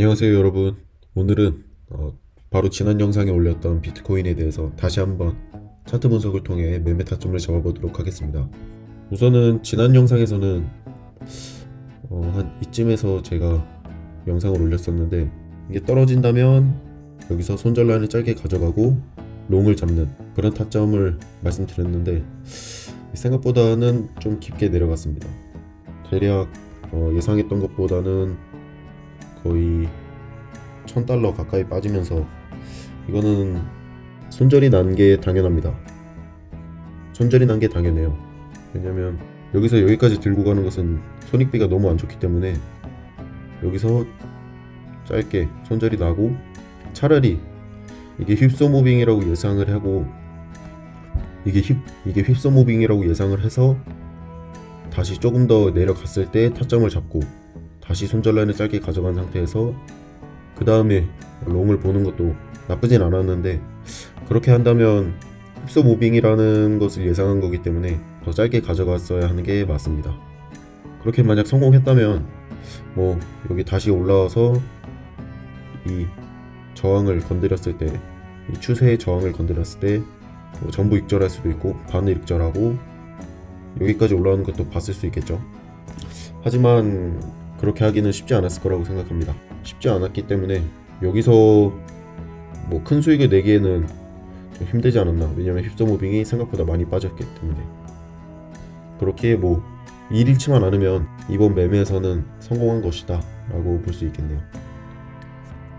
안녕하세요 여러분. 오늘은 어, 바로 지난 영상에 올렸던 비트코인에 대해서 다시 한번 차트 분석을 통해 매매 타점을 잡아보도록 하겠습니다. 우선은 지난 영상에서는 어, 한 이쯤에서 제가 영상을 올렸었는데 이게 떨어진다면 여기서 손절 라인을 짧게 가져가고 롱을 잡는 그런 타점을 말씀드렸는데 생각보다는 좀 깊게 내려갔습니다. 대략 어, 예상했던 것보다는 거의 1000달러 가까이 빠지면서 이거는 손절이 난 게 당연합니다. 손절이 난 게 당연해요. 왜냐면 여기서 여기까지 들고 가는 것은 손익비가 너무 안 좋기 때문에 여기서 짧게 손절이 나고 차라리 이게 휩소 무빙이라고 예상을 하고 이게 휩 이게 휩소 무빙이라고 예상을 해서 다시 조금 더 내려갔을 때 타점을 잡고 다시 손절 라인을 짧게 가져간 상태에서 그 다음에 롱을 보는 것도 나쁘진 않았는데 그렇게 한다면 흡수 무빙이라는 것을 예상한 거기 때문에 더 짧게 가져갔어야 하는 게 맞습니다. 그렇게 만약 성공했다면 뭐 여기 다시 올라와서 이 저항을 건드렸을 때 이 추세의 저항을 건드렸을 때 뭐 전부 익절할 수도 있고 반을 익절하고 여기까지 올라오는 것도 봤을 수 있겠죠. 하지만 그렇게 하기는 쉽지 않았을 거라고 생각합니다. 쉽지 않았기 때문에 여기서 뭐 큰 수익을 내기에는 좀 힘들지 않았나. 왜냐면 힙서 무빙이 생각보다 많이 빠졌기 때문에. 그렇게 뭐 일일치만 않으면 이번 매매에서는 성공한 것이다 라고 볼 수 있겠네요.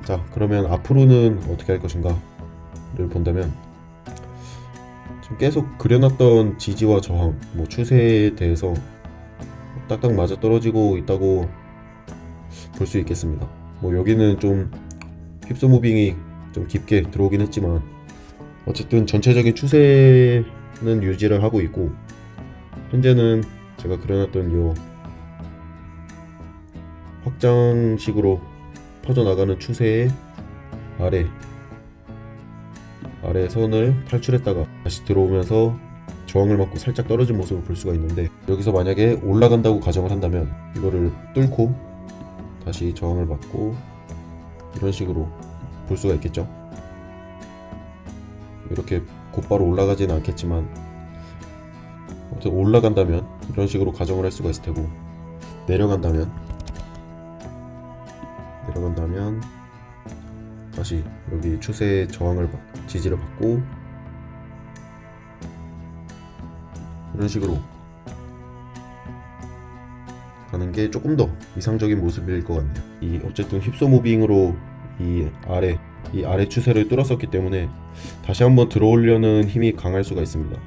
자, 그러면 앞으로는 어떻게 할 것인가를 본다면 지금 계속 그려놨던 지지와 저항, 뭐 추세에 대해서 딱딱 맞아 떨어지고 있다고 볼 수 있겠습니다. 뭐 여기는 좀 힙소 무빙이 좀 깊게 들어오긴 했지만 어쨌든 전체적인 추세는 유지를 하고 있고 현재는 제가 그려놨던 요 확장식으로 퍼져나가는 추세의 아래 아래 선을 탈출했다가 다시 들어오면서 저항을 맞고 살짝 떨어진 모습을 볼 수가 있는데 여기서 만약에 올라간다고 가정을 한다면 이거를 뚫고 다시 저항을 받고 이런 식으로 볼 수가 있겠죠. 이렇게 곧바로 올라가지는 않겠지만 아무튼 올라간다면 이런 식으로 가정을 할 수가 있을 테고 내려간다면 내려간다면 다시 여기 추세의 저항을 받- 지지를 받고 이런 식으로 가는 게 조금 더 이상적인 모습일 것 같네요. 이 어쨌든 힙소 무빙으로 이 아래 이 아래 추세를 뚫었었기 때문에 다시 한번 들어오려는 힘이 강할 수가 있습니다.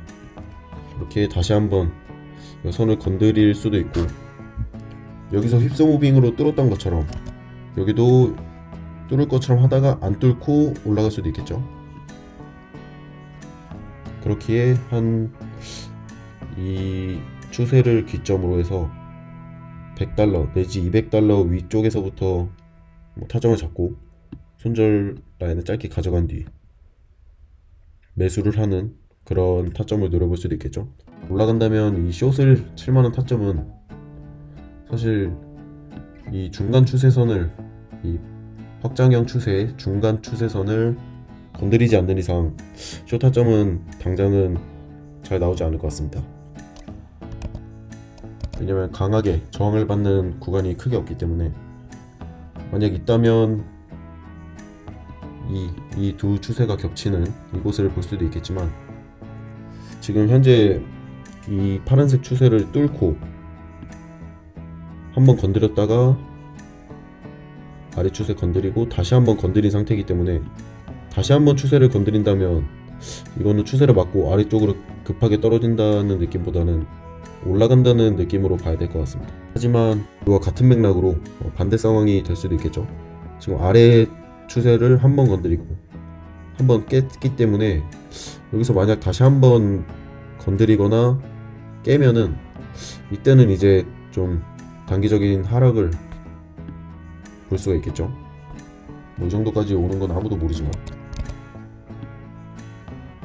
이렇게 다시 한번 이 선을 건드릴 수도 있고 여기서 힙소 무빙으로 뚫었던 것처럼 여기도 뚫을 것처럼 하다가 안 뚫고 올라갈 수도 있겠죠. 그렇기에 한 이 추세를 기점으로 해서 100달러 내지 200달러 위쪽에서부터 뭐 타점을 잡고 손절 라인을 짧게 가져간 뒤 매수를 하는 그런 타점을 노려볼 수도 있겠죠. 올라간다면 이 숏을 칠만한 타점은 사실 이 중간 추세선을 이 확장형 추세의 중간 추세선을 건드리지 않는 이상 숏 타점은 당장은 잘 나오지 않을 것 같습니다. 왜냐면 강하게 저항을 받는 구간이 크게 없기 때문에. 만약 있다면 이이두 추세가 겹치는 이곳을 볼 수도 있겠지만 지금 현재 이 파란색 추세를 뚫고 한번 건드렸다가 아래 추세 건드리고 다시 한번 건드린 상태이기 때문에 다시 한번 추세를 건드린다면 이거는 추세를 맞고 아래쪽으로 급하게 떨어진다는 느낌보다는 올라간다는 느낌으로 봐야 될 것 같습니다. 하지만 이와 같은 맥락으로 어, 반대 상황이 될 수도 있겠죠. 지금 아래 추세를 한 번 건드리고 한 번 깼기 때문에 여기서 만약 다시 한 번 건드리거나 깨면은 이때는 이제 좀 단기적인 하락을 볼 수가 있겠죠. 뭐이 정도까지 오는 건 아무도 모르지만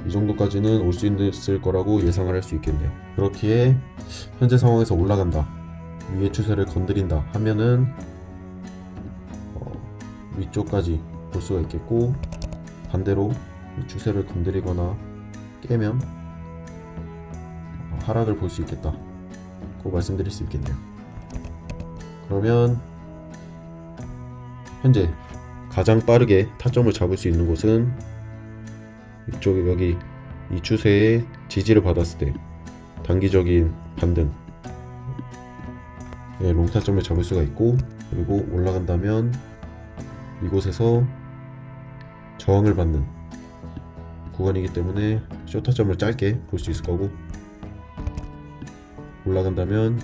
이 정도까지는 올 수 있을 거라고 예상을 할 수 있겠네요. 그렇기에 현재 상황에서 올라간다 위의 추세를 건드린다 하면은 어, 위쪽까지 볼 수가 있겠고 반대로 이 추세를 건드리거나 깨면 어, 하락을 볼 수 있겠다. 고 말씀드릴 수 있겠네요. 그러면 현재 가장 빠르게 타점을 잡을 수 있는 곳은 이쪽에 여기 이 추세의 지지를 받았을 때 단기적인 반등. 예, 롱타점을 잡을 수가 있고 그리고 올라간다면 이곳에서 저항을 받는 구간이기 때문에 쇼타점을 짧게 볼 수 있을 거고 올라간다면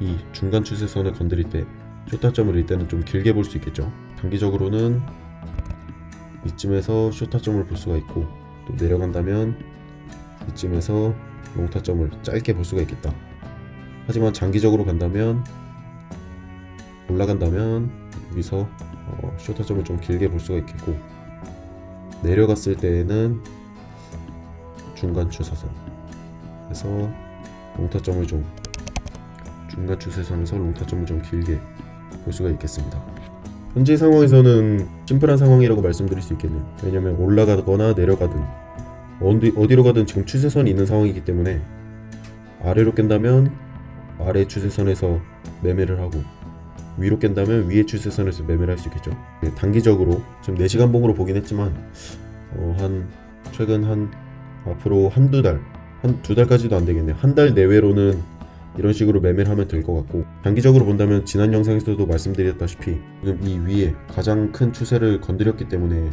이 중간 추세선을 건드릴 때 쇼타점을 이때는 좀 길게 볼 수 있겠죠. 단기적으로는 이쯤에서 쇼타점을 볼 수가 있고 또 내려간다면 이쯤에서 롱타점을 짧게 볼 수가 있겠다 하지만 장기적으로 간다면 올라간다면 여기서 어, 쇼타점을 좀 길게 볼 수가 있겠고 내려갔을 때에는 중간 추세선 그래서 롱타점을 좀 중간 추세선에서 롱타점을 좀 길게 볼 수가 있겠습니다. 현재 상황에서는 심플한 상황이라고 말씀드릴 수 있겠네요. 왜냐면 올라가거나 내려가든 어디, 어디로 가든 지금 추세선이 있는 상황이기 때문에 아래로 깬다면 아래 추세선에서 매매를 하고 위로 깬다면 위의 추세선에서 매매를 할 수 있겠죠. 네, 단기적으로 지금 4시간 봉으로 보긴 했지만 어, 한 최근 한 앞으로 한두 달, 한 두 달까지도 안 되겠네요. 한 달 내외로는 이런 식으로 매매를 하면 될 것 같고 단기적으로 본다면 지난 영상에서도 말씀드렸다시피 지금 이 위에 가장 큰 추세를 건드렸기 때문에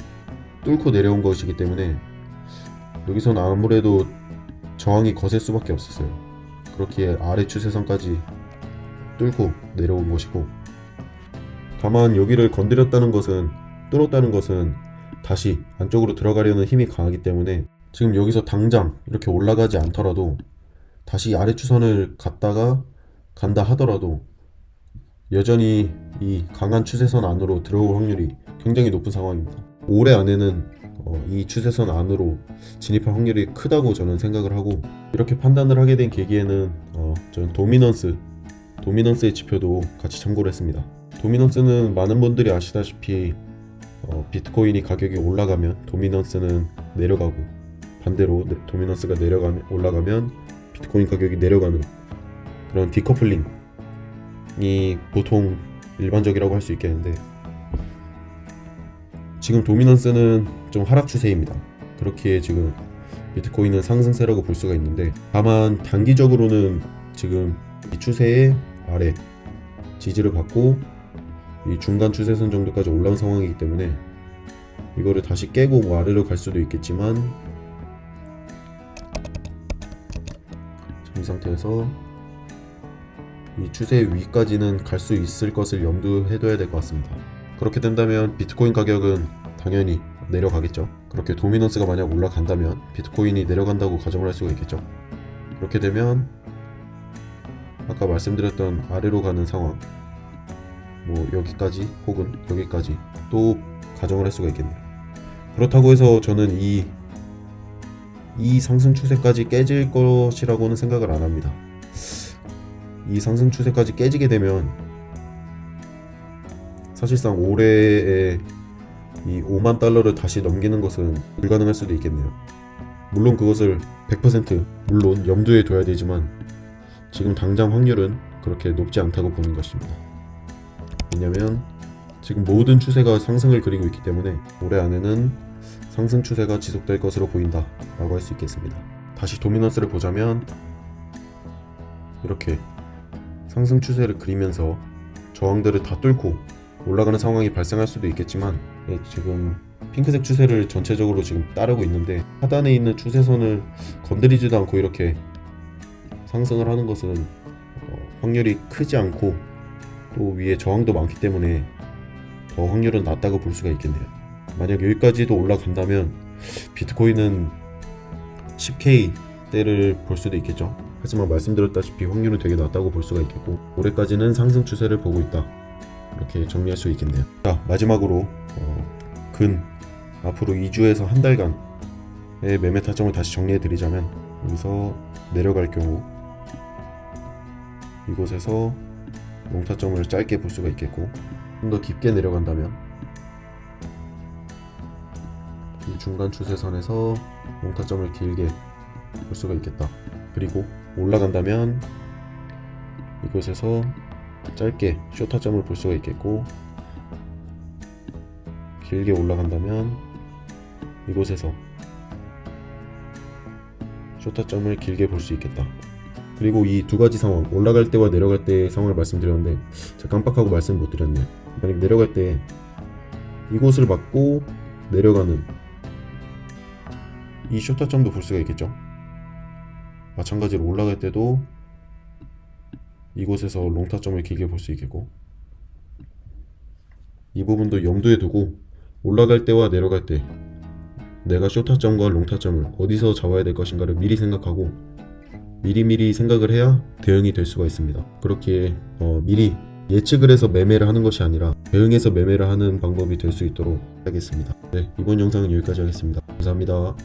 뚫고 내려온 것이기 때문에 여기선 아무래도 저항이 거셀 수밖에 없었어요. 그렇기에 아래 추세선까지 뚫고 내려온 것이고 다만 여기를 건드렸다는 것은 뚫었다는 것은 다시 안쪽으로 들어가려는 힘이 강하기 때문에 지금 여기서 당장 이렇게 올라가지 않더라도 다시 아래 추선을 갔다가 간다 하더라도 여전히 이 강한 추세선 안으로 들어올 확률이 굉장히 높은 상황입니다. 올해 안에는 어, 이 추세선 안으로 진입할 확률이 크다고 저는 생각을 하고 이렇게 판단을 하게 된 계기에는 어, 저는 도미넌스 도미넌스의 지표도 같이 참고를 했습니다. 도미넌스는 많은 분들이 아시다시피 어, 비트코인이 가격이 올라가면 도미넌스는 내려가고 반대로 네, 도미넌스가 내려가면 올라가면 비트코인 가격이 내려가는 그런 디커플링이 보통 일반적이라고 할 수 있겠는데 지금 도미넌스는 좀 하락 추세입니다. 그렇기에 지금 비트코인은 상승세라고 볼 수가 있는데 다만 단기적으로는 지금 이 추세의 아래 지지를 받고 이 중간 추세선 정도까지 올라온 상황이기 때문에 이거를 다시 깨고 뭐 아래로 갈 수도 있겠지만 이 상태에서 이 추세 위까지는 갈 수 있을 것을 염두해 둬야 될 것 같습니다. 그렇게 된다면 비트코인 가격은 당연히 내려가겠죠. 그렇게 도미넌스가 만약 올라간다면 비트코인이 내려간다고 가정을 할 수가 있겠죠. 그렇게 되면 아까 말씀드렸던 아래로 가는 상황 뭐 여기까지 혹은 여기까지 또 가정을 할 수가 있겠네요. 그렇다고 해서 저는 이, 이 상승 추세까지 깨질 것이라고는 생각을 안 합니다. 이 상승 추세까지 깨지게 되면 사실상 올해에 이 5만 달러를 다시 넘기는 것은 불가능할 수도 있겠네요. 물론 그것을 100% 물론 염두에 둬야 되지만 지금 당장 확률은 그렇게 높지 않다고 보는 것입니다. 왜냐면 지금 모든 추세가 상승을 그리고 있기 때문에 올해 안에는 상승 추세가 지속될 것으로 보인다 라고 할 수 있겠습니다. 다시 도미넌스를 보자면 이렇게 상승 추세를 그리면서 저항들을 다 뚫고 올라가는 상황이 발생할 수도 있겠지만 예, 지금 핑크색 추세를 전체적으로 지금 따르고 있는데 하단에 있는 추세선을 건드리지도 않고 이렇게 상승을 하는 것은 어, 확률이 크지 않고 또 위에 저항도 많기 때문에 더 확률은 낮다고 볼 수가 있겠네요. 만약 여기까지도 올라간다면 비트코인은 10K 대를 볼 수도 있겠죠. 하지만 말씀드렸다시피 확률은 되게 낮다고 볼 수가 있겠고 올해까지는 상승 추세를 보고 있다. 이렇게 정리할 수 있겠네요. 자 마지막으로 어, 근 앞으로 2주에서 한 달간의 매매 타점을 다시 정리해 드리자면 여기서 내려갈 경우 이곳에서 롱타점을 짧게 볼 수가 있겠고 좀 더 깊게 내려간다면 이 중간 추세선에서 롱타점을 길게 볼 수가 있겠다. 그리고 올라간다면 이곳에서 짧게 쇼타점을 볼 수가 있겠고 길게 올라간다면 이곳에서 쇼타점을 길게 볼 수 있겠다. 그리고 이 두 가지 상황 올라갈 때와 내려갈 때의 상황을 말씀드렸는데 제가 깜빡하고 말씀 못 드렸네요. 만약 내려갈 때 이곳을 맞고 내려가는 이 쇼타점도 볼 수가 있겠죠. 마찬가지로 올라갈 때도 이곳에서 롱타점을 길게 볼 수 있겠고 이 부분도 염두에 두고 올라갈 때와 내려갈 때 내가 쇼타점과 롱타점을 어디서 잡아야 될 것인가를 미리 생각하고 미리미리 생각을 해야 대응이 될 수가 있습니다. 그렇게 어, 미리 예측을 해서 매매를 하는 것이 아니라 대응해서 매매를 하는 방법이 될 수 있도록 하겠습니다. 네, 이번 영상은 여기까지 하겠습니다. 감사합니다.